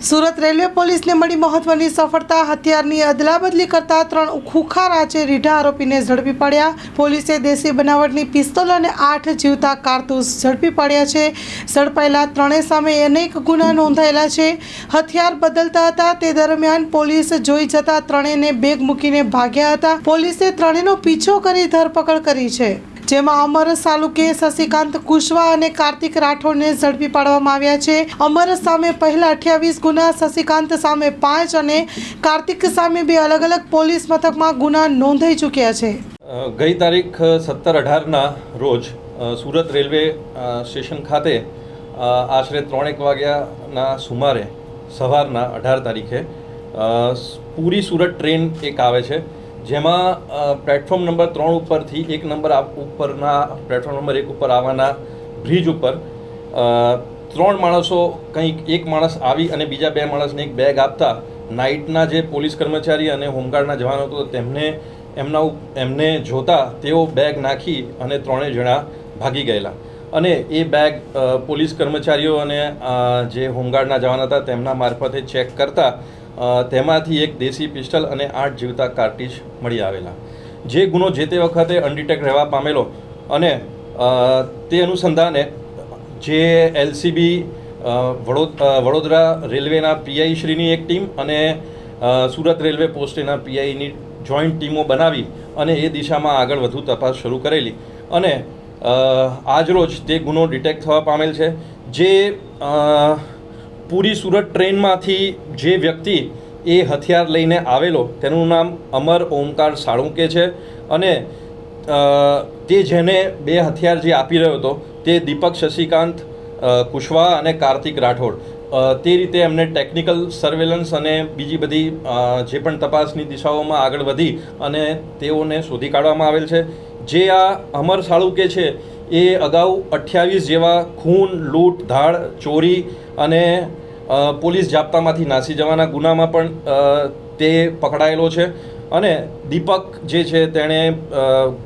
Surat railway પોલીસને મળી મહત્વની સફળતા. હથિયારની અદલાબદલી કરતા ત્રણ ખુખાર આચે રીઢા આરોપીને ઝડપી પાડ્યા. પોલીસે દેશી બનાવટની પિસ્તોલ અને આઠ જીવતા કારતૂસ ઝડપી પાડ્યા છે. ઝડપાયેલા ત્રણેય સામે અનેક ગુના નોંધાયેલા છે. હથિયાર બદલતા હતા. તે દરમિયાન પોલીસ જોઈ જતા ત્રણેયને બેગ મૂકીને ભાગ્યા હતા. પોલીસે ત્રણેયનો પીછો કરી ધરપકડ કરી છે. જેમાં અમરસ તાલુકે શશિકાંત કુશવા અને કાર્તિક રાઠોડને ઝડપી પાડવામાં આવ્યા છે. અમરસ સામે પહેલા અઠ્યાવીસ, ગુના શશિકાંત સામે પાંચ અને કાર્તિક સામે બે અલગ અલગ પોલીસ મથકમાં ગુના નોંધાઈ ચૂક્યા છે. ગઈ તારીખ સત્તર અઢારના રોજ સુરત રેલવે સ્ટેશન ખાતે આશરે ત્રણેક વાગ્યાના સુમારે, સવારના અઢાર તારીખે પૂરી સુરત ટ્રેન એક આવે છે. જેમાં પ્લેટફોર્મ નંબર ત્રણ ઉપરથી એક નંબર ઉપરના પ્લેટફોર્મ નંબર એક ઉપર આવવાના બ્રિજ ઉપર ત્રણ માણસો કંઈક એક માણસ આવી અને બીજા બે માણસને એક બેગ આપતા નાઇટના જે પોલીસ કર્મચારી અને હોમગાર્ડના જવાનો હતો તેમને એમના એમને જોતા તેઓ બેગ નાખી અને ત્રણેય જણા ભાગી ગયેલા. અને એ બેગ પોલીસ કર્મચારીઓ અને જે હોમગાર્ડના જવાન હતા તેમના મારફતે ચેક કરતા તેમાંથી એક દેશી પિસ્ટલ અને આઠ જીવતા કાર્ટીજ મળી આવેલા. જે ગુનો જે તે વખતે અનડિટેક રહેવા પામેલો અને તે અનુસંધાને જે એલસીબી વડોદરા રેલવેના પીઆઈ શ્રીની એક ટીમ અને સુરત રેલવે પોસ્ટેના પીઆઈની જોઈન્ટ ટીમો બનાવી અને એ દિશામાં આગળ વધુ તપાસ શરૂ કરેલી અને આજરોજ તે ગુનો ડિટેક્ટ થવા પામેલ છે. જે પૂરી સુરત ટ્રેનમાંથી જે વ્યક્તિ એ હથિયાર લઈને આવેલો, તેનું નામ અમર ઓમકાર સાળુંકે છે અને તે જેને બે હથિયાર જે આપી રહ્યો હતો, તે દીપક શશિકાંત કુશવાહા અને કાર્તિક રાઠોડ. તે રીતે એમને ટેકનિકલ સર્વેલન્સ અને બીજી બધી જે પણ તપાસની દિશાઓમાં આગળ વધી અને તેઓને શોધી કાઢવામાં આવેલ છે. જે આ અમર સાળુકે છે, એ અગાઉ અઠ્યાવીસ જેવા ખૂન, લૂંટ, ધાડ, ચોરી અને પોલીસ જાપ્તામાંથી નાસી જવાના ગુનામાં પણ તે પકડાયેલો છે. અને દીપક જે છે તેણે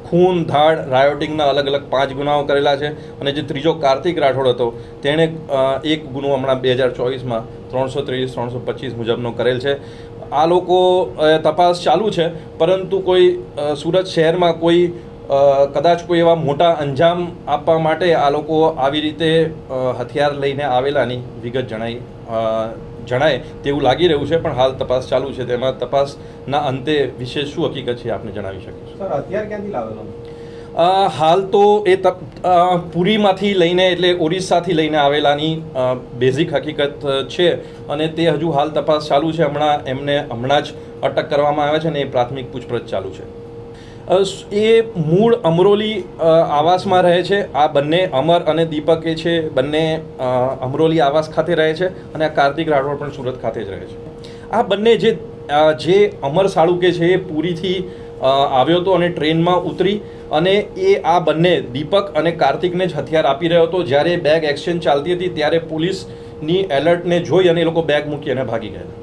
ખૂન, ધાડ, રાયોટિંગના અલગ અલગ પાંચ ગુનાઓ કરેલા છે અને જે ત્રીજો કાર્તિક રાઠોડ હતો, તેણે એક ગુનો હમણાં બે હજાર ચોવીસમાં ત્રણસો ત્રેવીસ, ત્રણસો પચીસ મુજબનો કરેલ છે. આ લોકો તપાસ ચાલુ છે, પરંતુ કોઈ સુરત શહેરમાં કોઈ કદાચ કોઈ એવા મોટા અંજામ આપવા માટે આ લોકો આવી રીતે હથિયાર લઈને આવેલાની વિગત જણાઈ જણાય તેવું લાગી રહ્યું છે પણ હાલ તપાસ ચાલુ છે. તેમાં તપાસના અંતે વિશેષ શું હકીકત છે આપને જણાવી શકીશું સર હથિયાર ક્યાંથી લાવેલો? હાલ તો એ તપ પુરીમાંથી લઈને એટલે ઓરિસ્સાથી લઈને આવેલાની બેઝિક હકીકત છે. અને તે હજુ હાલ તપાસ ચાલુ છે. હમણાં એમને હમણાં જ અટક કરવામાં આવે છે અને એ પ્રાથમિક પૂછપરછ ચાલુ છે. એ મૂળ અમરોલી આવાસમાં રહે છે. આ બંને અમર અને દીપક એ છે. બંને અમરોલી આવાસ ખાતે રહે છે અને આ કાર્તિક રાઠોડ પણ સુરત ખાતે જ રહે છે. આ બંને જે જે અમર સાળુકે છે એ પૂરીથી આવ્યો હતો અને ટ્રેનમાં ઉતરી અને એ આ બંને દીપક અને કાર્તિકને જ હથિયાર આપી રહ્યો હતો. જ્યારે બેગ એક્સચેન્જ ચાલતી હતી ત્યારે પોલીસની એલર્ટને જોઈ અને એ લોકો બેગ મૂકી અને ભાગી ગયા.